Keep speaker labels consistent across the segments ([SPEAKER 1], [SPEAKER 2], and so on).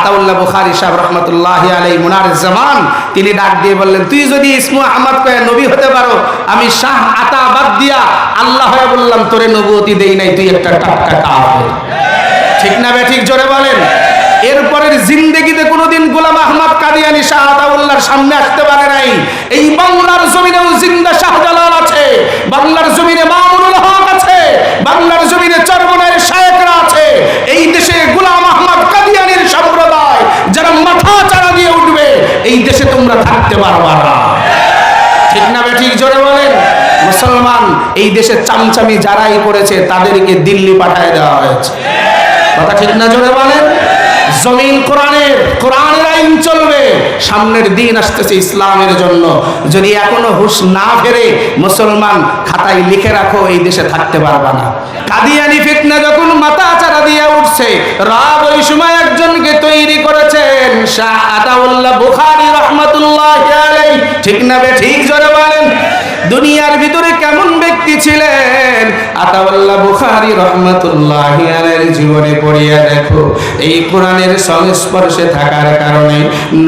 [SPEAKER 1] আতাউল্লাহ বুখারি সাহেব রহমতুল্লাহ আলাই মুনার জামান, তিনি ডাক দিয়ে বললেন, তুই যদি ইসমু আহমদ কয়ে নবী হতে পারো, আমি শাহ আতা বাদ দিয়া আল্লাহ বললাম, তোরে নবুয়তি দেই নাই, তুই একটা টাটকা কাফের। ঠিক না বে, ঠিক জোরে বলেন। এরপরের জিন্দেগিতে কোনোদিন গোলাম আহমদ কাদিয়ানি শাহ আতাউল্লাহর সামনে আসতে পারে নাই। এই বাংলার জমিনেও জিন্দা শাহজালাল আছে। বাংলার জমিনে মামুনুল হক আছে বাংলার জমিনে চরমনের শায়েকরা আছে এই দেশে গোলাম আহমদ কাদিয়ানির সম্প্রদায় যারা মাথা চারা দিয়ে উঠবে এই দেশে তোমরা থাকতে পারবা না ঠিক না ঠিক জোরে বলেন? মুসলমান এই দেশে চামচামি যারাই করেছে, তাদেরকে দিল্লি পাঠায় দেওয়া হয়েছে। কথা ঠিক না জোরে বলেন? জমিন কোরআনের কোরআনের আইন চলবে। সামনের দিন আসতেছে ইসলামের জন্য। যদি এখনও হুশ না ফেরে, মুসলমান খাতায় লিখে রাখো, এই দেশে থাকতে পারবা না। কাদিয়ানি ফিতনা যখন মাথা চারা দিয়ে উঠছে, রাব ওই সময় একজনকে তৈরি করেছেন শাহ আতাউল্লাহ বুখারী রাহমাতুল্লাহ আলাইহি। ঠিক না বে? ঠিক জোরে বলেন। দুনিয়ার ভিতরে কেমন ব্যক্তি ছিলেন? আতাউল্লাহ বুখারী রহমাতুল্লাহ আলাইহির জীবনে পড়িয়া দেখো, এই কোরআনের সংস্পর্শে থাকার কারণে,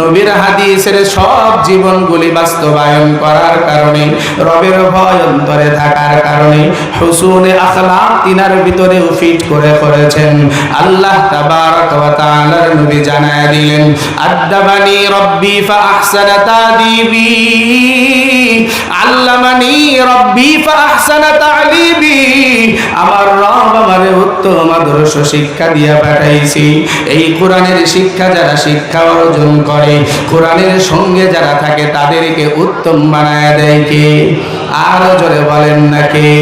[SPEAKER 1] নবীর হাদিসের সব জীবনগুলি বাস্তবায়ন করার কারণে, রবের ভয় অন্তরে থাকার কারণে হুসুনে আখলাক তিনার ভিতরে ফিট করে করেছেন। আল্লাহ তাবারক ওয়া তাআলার নবী জানায় দিলেন আদ্দাবানি রব্বি ফা আহসানা তাদিবি। আল্লামানি রব্বি ফা আহসানা তালিবি আমার রব আমারে উত্তম আদর্শ শিক্ষা দিয়া পাঠাইছি। এই কোরআনের শিক্ষা যারা শিক্ষা অর্জন করে, কোরআনের সঙ্গে যারা থাকে তাদেরকে উত্তম বানায় দেয় কে? আরও জোরে বলেন নাকি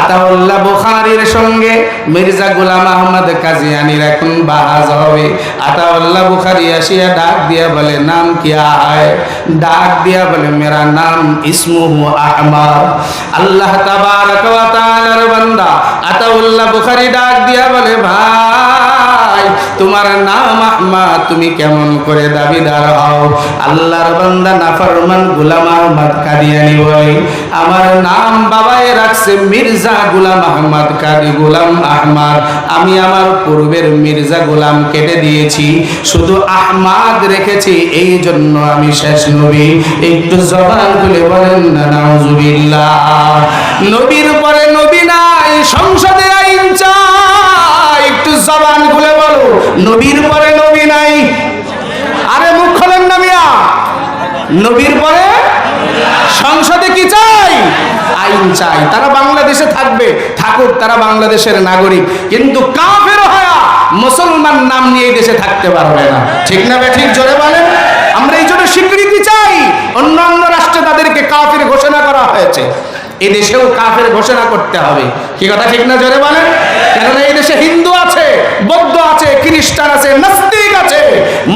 [SPEAKER 1] আতাউল্লাহ বুখারীর সঙ্গে মির্জা গোলাম আহমদ কাজিয়ানির এখন বাহাজ হবে। আতাউল্লাহ বুখারী আসিয়া ডাক দিয়া বলে, নাম কি আয় ডাক দিয়া বলে, মেরা নাম আল্লাহ বন্দা ওয়া তাআলার বান্দা। ডাক দিয়া বলে ভাই তোমার নাম আহমদ তুমি কেমন করে দাবিদার হও? আল্লাহর বান্দা নাফরমান গোলাম আহমদ কাদিয়ানি বলে, আমার নাম বাবাই রাখছে মির্জা গোলাম আহমদ কাদি গোলাম আহমদ। আমি আমার পূর্বের মির্জা গোলাম কেটে দিয়েছি। শুধু আহমাদ রেখেছি, এই জন্য আমি শেষ নবী। একটু জবান খুলে বলেন না, নাউজুবিল্লাহ। নবীর পরে নবী নাই, সংসদে নবীর পরে নবী নাই। আরে মুখ খোলেন না মিয়া। নবীর পরে সংসদে কি চাই? আইন চাই। তারা বাংলাদেশে থাকবে। থাকুক, তারা বাংলাদেশের নাগরিক। কিন্তু কাফের হয়া মুসলমান নাম নিয়ে দেশে থাকতে পারবে না। ঠিক না বে, ঠিক জোরে বলেন? আমরা এই জন্য স্বীকৃতি চাই। অন্যান্য রাষ্ট্রে তাদেরকে কাফের ঘোষণা করা হয়েছে। এদেশেও দেশেও কাফের ঘোষণা করতে হবে। কি কথা ঠিক না জোরে বলেন? কেননা এই দেশে হিন্দু আছে, বৌদ্ধ আছে, খ্রিস্টান আছে, নাস্তিক আছে,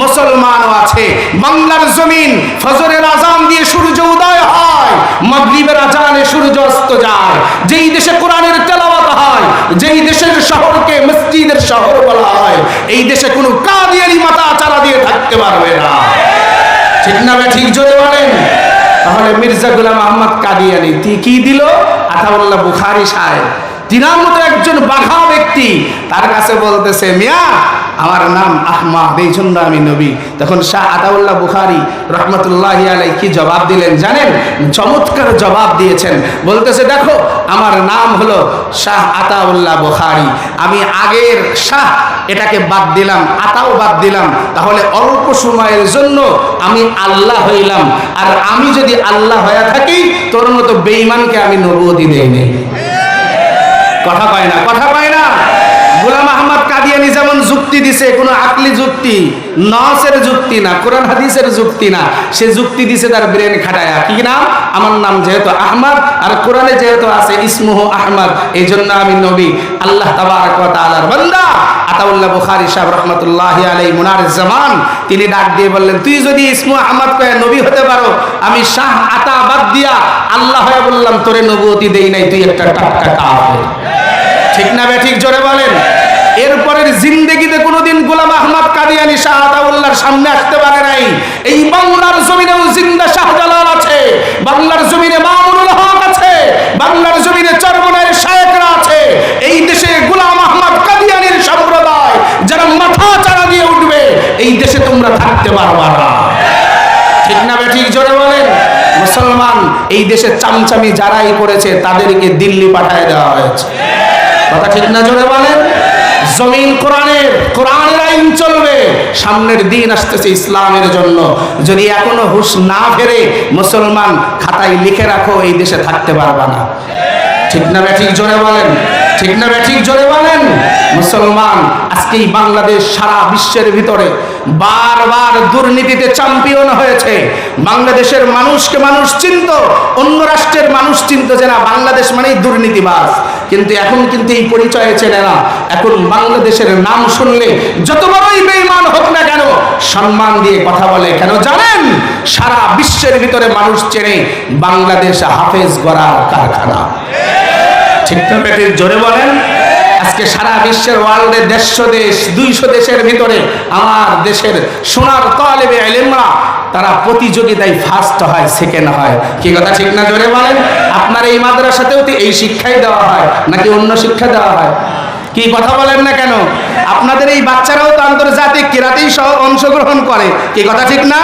[SPEAKER 1] মুসলমানও আছে। বাংলার জমিন ফজরের আজান দিয়ে সূর্য উদয় হয়, মাগরিবের আজানে সূর্য অস্ত যায়। যেই দেশে কোরআনের তেলাওয়াত হয়, যেই দেশের শহরকে মসজিদের শহর বলা হয়, এই দেশে কোনো কাদিয়ানি মাথা চারা দিয়ে থাকতে পারবে না। ঠিক না ঠিক জোরে বলেন? তাহলে মির্জা গুলাম আহমদ কাদিয়ানি কি দিল? আতাউল্লাহ বুখারি সাহেব। তিনার মতো একজন বাঘা ব্যক্তি তার কাছে বলতেছে, মিয়া, আমার নাম আহমাদ, এই জন্য আমি নবী। তখন শাহ আতাউল্লাহ বুখারি রহমতুল্লাহ আলাই কি জবাব দিলেন জানেন? চমৎকার জবাব দিয়েছেন। বলতেছে, দেখো, আমার নাম হলো শাহ আতাউল্লাহ বুখারি। আমি আগের শাহ, এটাকে বাদ দিলাম আতাও বাদ দিলাম। তাহলে অল্প সময়ের জন্য আমি আল্লাহ হইলাম। আর আমি যদি আল্লাহ হয়ে থাকি, তোর মতো বেঈমানকে আমি নবুয়তি দেইনি কথা কয় না কথা কয় না গোলাম আহমদ যেমন যুক্তি দিছে, কোনো আকলি যুক্তি, নসের যুক্তি না, কোরআন হাদিসের যুক্তি না, সে যুক্তি দিছে তার ব্রেন খাটায়া। কি নাম? আমার নাম যেহেতু আহমদ, আর কোরআনে যেহেতু আছে ইসমুহ আহমদ এই জন্য আমি নবী। আল্লাহ তাবারক ওয়া তাআলার বান্দা। আতাউল্লাহ বুখারী সাহেব রহমাতুল্লাহ আলাইহি, মুনার জামান, তিনি ডাক দিয়ে বললেন, তুই যদি ইসমু আহমদ কয়ে নবী হতে পারো, আমি শাহ আতা বাদ দিয়া আল্লাহ হয়ে বললাম, তোরে নবুয়তি দেই নাই, তুই একটা টাটকা কাফের। ঠিক না বে, ঠিক জোরে বলেন। এরপরের জিন্দেগিতে কোনোদিন গোলাম আহমদ কাদিয়ানি শাহ আতাউল্লাহর সামনে আসতে পারে নাই। এই বাংলার জমিনেও জিন্দা শাহজালাল আছে, বাংলার জমিনে মামুনুল হক আছে, বাংলার জমিনে চরমনের শায়েকরা আছে। এই দেশে গোলাম আহমদ কাদিয়ানির সম্প্রদায় যারা মাথা চারা দিয়ে উঠবে, এই দেশে তোমরা থাকতে পারবা না। ঠিক না ঠিক জোরে বলেন? মুসলমান, এই দেশে চামচামি যারাই করেছে, তাদেরকে দিল্লি পাঠায় দেওয়া হয়েছে। কথা ঠিক না জোরে বলেন? জমিন কোরআনের কোরআনের আইন চলবে। সামনের দিন আসতেছে ইসলামের জন্য। যদি এখনও হুশ না ফেরে মুসলমান খাতায় লিখে রাখো, এই দেশে থাকতে পারবা না। ঠিক না ব্যাঠিক জোরে বলেন। ঠিক না ব্যাঠিক জোরে বলেন? মুসলমান আজকে এই বাংলাদেশ সারা বিশ্বের ভিতরে বারবার দুর্নীতিতে চ্যাম্পিয়ন হয়েছে। বাংলাদেশের মানুষকে মানুষ চিনত, অন্য রাষ্ট্রের মানুষ চিনত যে না, বাংলাদেশ মানেই দুর্নীতিবাজ। কিন্তু এখন কিন্তু এই পরিচয়ে চেনে না। এখন বাংলাদেশের নাম শুনলে যত বড়ই বেইমান হোক না কেন, সম্মান দিয়ে কথা বলে। কেন জানেন? সারা বিশ্বের ভিতরে মানুষ চেনে, বাংলাদেশ হাফেজ গড়ার কারখানা। ঠিক না পেটের জোরে বলেন, আজকে সারা বিশ্বের ওয়ার্ল্ডের দেড়শো দেশ, দুইশো দেশের ভিতরে আমার দেশের সোনার তলেবে এলেমরা তারা প্রতিযোগিতায় ফার্স্ট হয় সেকেন্ড হয়। কি কথা ঠিক না জোরে বলেন? আপনার এই মাদ্রাসাতেও তো এই শিক্ষাই দেওয়া হয়, নাকি অন্য শিক্ষা দেওয়া হয়? কি কথা বলেন না কেন? আপনাদের এই বাচ্চারাও তো আন্তর্জাতিক কেরাতেই সহ অংশগ্রহণ করে। কি কথা ঠিক না?